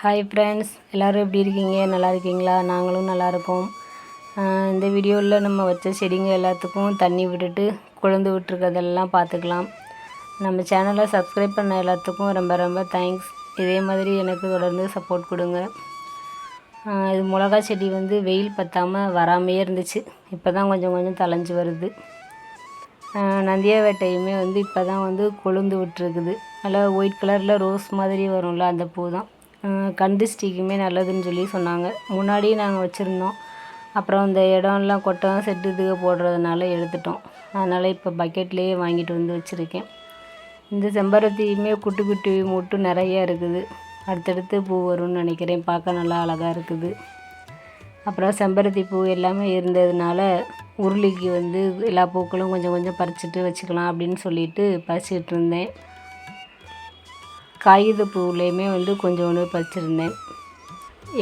Hi friends எல்லோரும் எப்படி இருக்கீங்க? நல்லா இருக்கீங்களா? நாங்களும் நல்லா இருக்கோம். இந்த வீடியோவில் நம்ம வச்ச செடிங்க எல்லாத்துக்கும் தண்ணி விட்டுட்டு குழந்து விட்டுருக்கதெல்லாம் பார்த்துக்கலாம். நம்ம சேனலை சப்ஸ்கிரைப் பண்ண எல்லாத்துக்கும் ரொம்ப ரொம்ப தேங்க்ஸ் இதே மாதிரி எனக்கு தொடர்ந்து சப்போர்ட் கொடுங்க. இது மிளகா செடி வந்து வெயில் பற்றாமல் வராமையே இருந்துச்சு. இப்போ தான் கொஞ்சம் கொஞ்சம் தலைஞ்சு வருது. நந்தியாவேட்டையுமே வந்து இப்போ தான் வந்து கொழுந்து விட்டுருக்குது. நல்லா ஒயிட் கலரில் ரோஸ் மாதிரி வரும்ல அந்த பூ தான் கண் திருஷ்டிக்குமே நல்லதுன்னு சொல்லி சொன்னாங்க. முன்னாடியே நாங்கள் வச்சுருந்தோம். அப்புறம் இந்த இடம்லாம் கொட்டம் செட்டு இதுக போடுறதுனால எடுத்துட்டோம். அதனால் இப்போ பக்கெட்லேயே வாங்கிட்டு வந்து வச்சுருக்கேன். இந்த செம்பருத்தியுமே குட்டி குட்டி மொட்டு நிறையா இருக்குது. அடுத்தடுத்து பூ வரும்னு நினைக்கிறேன். பார்க்க நல்லா அழகாக இருக்குது. அப்புறம் செம்பருத்தி பூ எல்லாமே இருந்ததுனால உருளிக்கு வந்து எல்லா பூக்களும் கொஞ்சம் கொஞ்சம் பறிச்சுட்டு வச்சுக்கலாம் அப்படின்னு சொல்லிட்டு பறிச்சிட்டு இருந்தேன். காகித பூவுலேயுமே வந்து கொஞ்சோண்டு பறிச்சிருந்தேன்.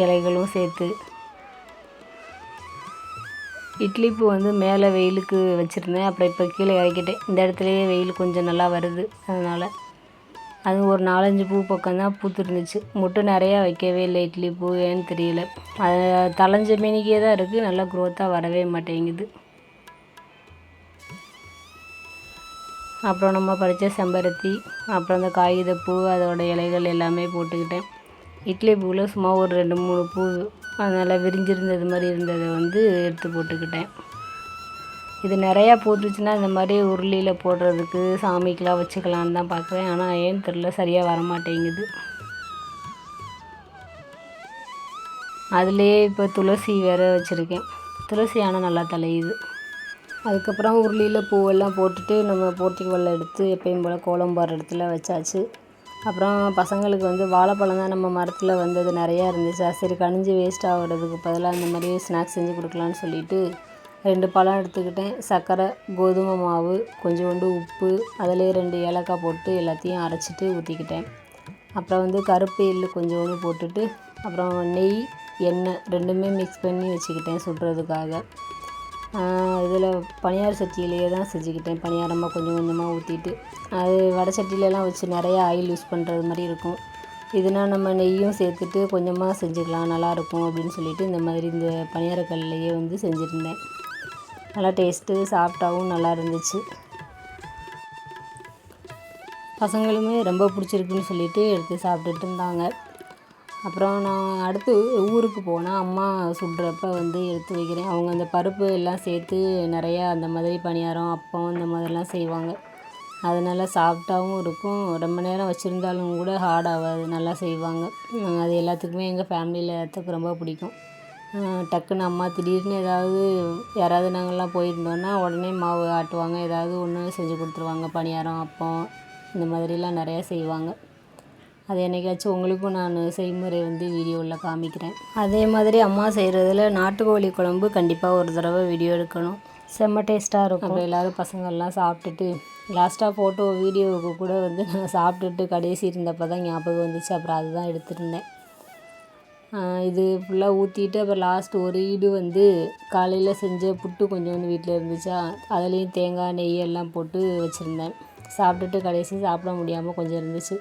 இலைகளும் சேர்த்து. இட்லி பூ வந்து மேலே வெயிலுக்கு வச்சுருந்தேன். அப்புறம் இப்போ கீழே இறக்கிட்டேன். இந்த இடத்துலையே வெயில் கொஞ்சம் நல்லா வருது. அதனால் அது ஒரு நாலஞ்சு பூ பக்கம் தான் பூத்துருந்துச்சு. முட்டை நிறையா வைக்கவே இல்லை இட்லி பூ. ஏன்னு தெரியல. அது தளைஞ்ச மீனிக்கே தான் இருக்குது நல்லா குரோத்தாக வரவே மாட்டேங்குது. அப்புறம் நம்ம பறித்த செம்பருத்தி அப்புறம் அந்த பூ அதோடய இலைகள் எல்லாமே போட்டுக்கிட்டேன். இட்லி பூவில் சும்மா ஒரு ரெண்டு மூணு பூ அதனால் விரிஞ்சிருந்தது மாதிரி இருந்ததை வந்து எடுத்து போட்டுக்கிட்டேன். இது நிறையா போட்டுச்சுன்னா இந்த மாதிரி உருளியில் போடுறதுக்கு சாமிக்கெலாம் வச்சுக்கலான்னு தான் பார்க்குறேன். ஆனால் ஏன்னு தெரில சரியாக வரமாட்டேங்குது. அதுலேயே இப்போ துளசி வேறு வச்சுருக்கேன். துளசி ஆனால் நல்லா தலையுது அதுக்கப்புறம் உருளியில் பூவெல்லாம் போட்டுட்டு நம்ம போர்த்திக்கோலில் எடுத்து எப்பயும் போல் கோலம் போடுற இடத்துல வச்சாச்சு. அப்புறம் பசங்களுக்கு வந்து வாழைப்பழம் தான் நம்ம மரத்தில் வந்தது நிறையா இருந்துச்சா. சரி கனிஞ்சு வேஸ்ட் ஆகிறதுக்கு பதிலாக இந்த மாதிரி ஸ்நாக்ஸ் செஞ்சு கொடுக்கலான்னு சொல்லிட்டு ரெண்டு பழம் எடுத்துக்கிட்டேன். சர்க்கரை கோதுமை மாவு கொஞ்சோண்டு உப்பு அதிலே ரெண்டு ஏலக்காய் போட்டு எல்லாத்தையும் அரைச்சிட்டு ஊற்றிக்கிட்டேன் அப்புறம் வந்து கருப்பு எள்ளு கொஞ்சோண்டு போட்டுட்டு அப்புறம் நெய் எண்ணெய் ரெண்டுமே மிக்ஸ் பண்ணி வச்சுக்கிட்டேன் சுடுறதுக்காக. இதில் பணியார சட்டியிலேயே தான் செஞ்சுக்கிட்டேன். பணியாரமாக கொஞ்சம் கொஞ்சமாக ஊற்றிட்டு. அது வடை சட்டிலலாம் வச்சு நிறையா ஆயில் யூஸ் பண்ணுறது மாதிரி இருக்கும். இதனால் நம்ம நெய்யும் சேர்த்துட்டு கொஞ்சமாக செஞ்சுக்கலாம். நல்லாயிருக்கும் அப்படின்னு சொல்லிட்டு இந்த மாதிரி இந்த பணியாரக்கல்லையே வந்து செஞ்சுருந்தேன். நல்லா டேஸ்ட்டு சாஃப்டாகவும் நல்லா இருந்துச்சு பசங்களுமே ரொம்ப பிடிச்சிருக்குன்னு சொல்லிட்டு எடுத்து சாப்பிட்டுட்டு இருந்தாங்க. அப்புறம் நான் அடுத்து ஊருக்கு போனால் அம்மா சுடுறப்ப வந்து எடுத்து வைக்கிறேன். அவங்க அந்த பருப்பு எல்லாம் சேர்த்து நிறையா அந்த மாதிரி பணியாரம் அப்பம் இந்த மாதிரிலாம் செய்வாங்க. அது நல்லா சாஃப்டாகவும் இருக்கும். ரொம்ப நேரம் வச்சுருந்தாலும் கூட ஹார்ட் ஆகாது. நல்லா செய்வாங்க. அது எல்லாத்துக்குமே எங்கள் ஃபேமிலியில் எல்லாத்துக்கும் ரொம்ப பிடிக்கும். டக்குன்னு அம்மா திடீர்னு ஏதாவது யாராவது நாங்கள்லாம் போயிருந்தோன்னா உடனே மாவு ஆட்டுவாங்க. ஏதாவது ஒன்று செஞ்சு கொடுத்துருவாங்க. பணியாரம் அப்பம் இந்த மாதிரிலாம் நிறையா செய்வாங்க. அது என்னைக்காச்சும் உங்களுக்கும் நான் செய்முறை வந்து வீடியோவில் காமிக்கிறேன். அதே மாதிரி அம்மா செய்கிறதுல நாட்டுக்கோழி குழம்பு கண்டிப்பாக ஒரு தடவை வீடியோ எடுக்கணும். செம்ம டேஸ்ட்டாக இருக்கும். அப்புறம் எல்லோரும் பசங்கள்லாம் சாப்பிட்டுட்டு லாஸ்ட்டாக ஃபோட்டோ வீடியோவுக்கு கூட வந்து நான் சாப்பிட்டுட்டு கடைசி இருந்தப்போ தான் ஞாபகம் வந்துச்சு. அப்புறம் அதுதான் எடுத்துருந்தேன். இது ஃபுல்லாக ஊற்றிட்டு அப்புறம் லாஸ்ட் ஒரு ஈடு வந்து காலையில் செஞ்ச புட்டு கொஞ்சோண்டு வீட்டில் இருந்துச்சா அதுலேயும் தேங்காய் நெய் எல்லாம் போட்டு வச்சுருந்தேன். சாப்பிட்டுட்டு கடைசி சாப்பிட முடியாமல் கொஞ்சம் இருந்துச்சு.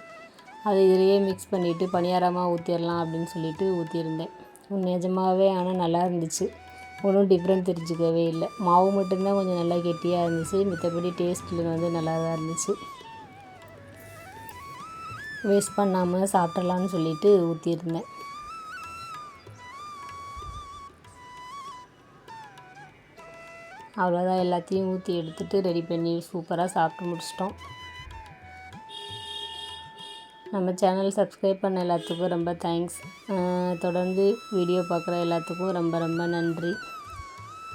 அதை இதிலேயே மிக்ஸ் பண்ணிவிட்டு பணியாரமாக ஊற்றிடலாம் அப்படின்னு சொல்லிட்டு ஊற்றிருந்தேன் நிஜமாகவே ஆனால் நல்லா இருந்துச்சு. ஒன்றும் டிஃப்ரெண்ட் தெரிஞ்சுக்கவே இல்லை. மாவு மட்டும்தான் கொஞ்சம் நல்லா கெட்டியாக இருந்துச்சு. மற்றபடி டேஸ்ட்டில் வந்து நல்லா தான் இருந்துச்சு. வேஸ்ட் பண்ணாமல் சாப்பிட்றலான்னு சொல்லிட்டு ஊற்றிருந்தேன் அவ்வளோதான் எல்லாத்தையும் ஊற்றி எடுத்துகிட்டு ரெடி பண்ணி சூப்பராக சாப்பிட்டு முடிச்சிட்டோம். நம்ம சேனல் சப்ஸ்கிரைப் பண்ண எல்லாத்துக்கும் ரொம்ப தேங்க்ஸ் தொடர்ந்து வீடியோ பார்க்குற எல்லாத்துக்கும் ரொம்ப ரொம்ப நன்றி.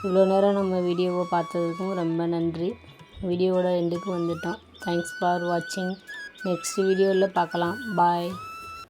இவ்வளோ நேரம் நம்ம வீடியோவை பார்த்ததுக்கும் ரொம்ப நன்றி. வீடியோவோட எண்டுக்கு வந்துட்டோம் தேங்க்ஸ் ஃபார் வாட்சிங் நெக்ஸ்ட் வீடியோவில் பார்க்கலாம். பாய்